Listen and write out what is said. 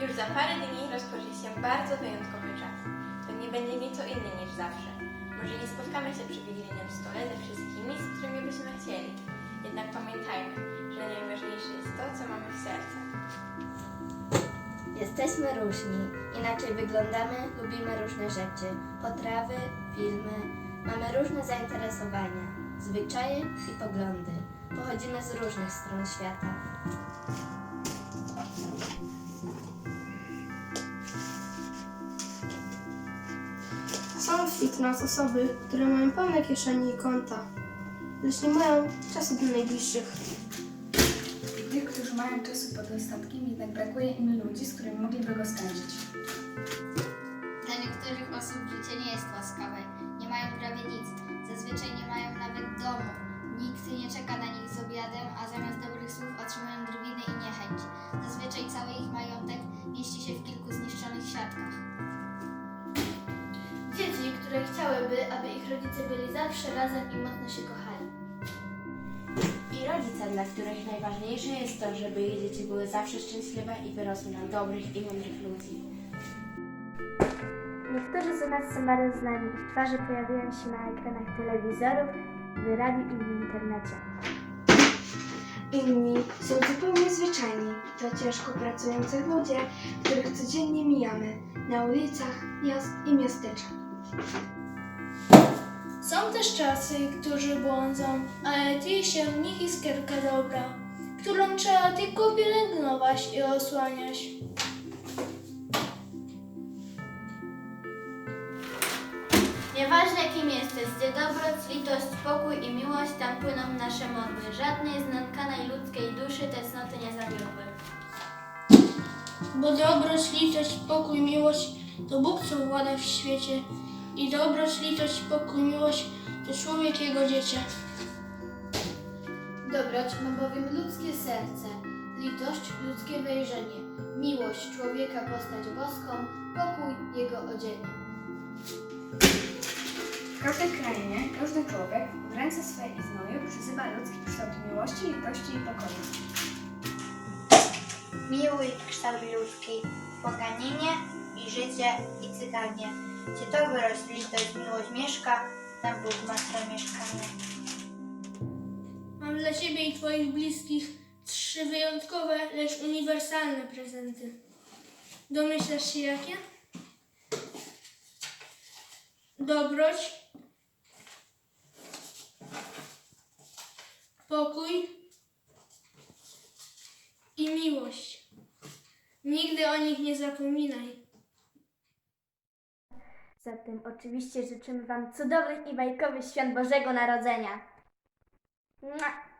Już za parę dni rozpocznie się bardzo wyjątkowy czas. To nie będzie nieco inny niż zawsze. Może nie spotkamy się przy wigilijnym stole ze wszystkimi, z którymi byśmy chcieli. Jednak pamiętajmy, że najważniejsze jest to, co mamy w sercach. Jesteśmy różni, inaczej wyglądamy, lubimy różne rzeczy, potrawy, filmy, mamy różne zainteresowania, zwyczaje i poglądy. Pochodzimy z różnych stron świata. Wśród nas osoby, które mają pełne kieszenie i konta, lecz nie mają czasu dla najbliższych. Tych, którzy mają czasu pod dostatkiem, jednak brakuje im ludzi, z którymi mogliby go spędzić. Dla niektórych osób życie nie jest łaskawe. Nie mają prawie nic. Chciałyby, aby ich rodzice byli zawsze razem i mocno się kochali. I rodzice, dla których najważniejsze jest to, żeby ich dzieci były zawsze szczęśliwe i wyrosły na dobrych i mądrych ludzi. Niektórzy z nas są bardzo znani. Ich twarze pojawiają się na ekranach telewizorów, w radiu i w internecie. Inni są zupełnie zwyczajni. To ciężko pracujący ludzie, których codziennie mijamy na ulicach miast i miasteczek. Są też czasy, którzy błądzą, ale ty się w nich iskierka dobra, którą trzeba tylko pielęgnować i osłaniać. Nieważne kim jesteś, gdzie dobroć, litość, spokój i miłość, tam płyną nasze modły. Żadnej z nękanej ludzkiej duszy te cnoty nie zawiodły. Bo dobroć, litość, pokój, miłość to Bóg, co włada w świecie. I dobroć, litość, pokój, miłość to człowiek jego dziecię. Dobroć ma bowiem ludzkie serce, litość ludzkie wejrzenie, miłość człowieka postać boską, pokój jego odzienie. W każdej krainie każdy człowiek w ręce swej i znoju przyzywa ludzki kształt miłości, litości i pokoju. Miły kształt ludzki, poganienie i życie i cyganie. Gdzie dobroć, litość, miłość mieszka, tam Bóg ma swe mieszkanie. Mam dla Ciebie i Twoich bliskich trzy wyjątkowe, lecz uniwersalne prezenty. Domyślasz się jakie? Dobroć, pokój i miłość. Nigdy o nich nie zapominaj. Zatem oczywiście życzymy Wam cudownych i bajkowych świąt Bożego Narodzenia. Mua!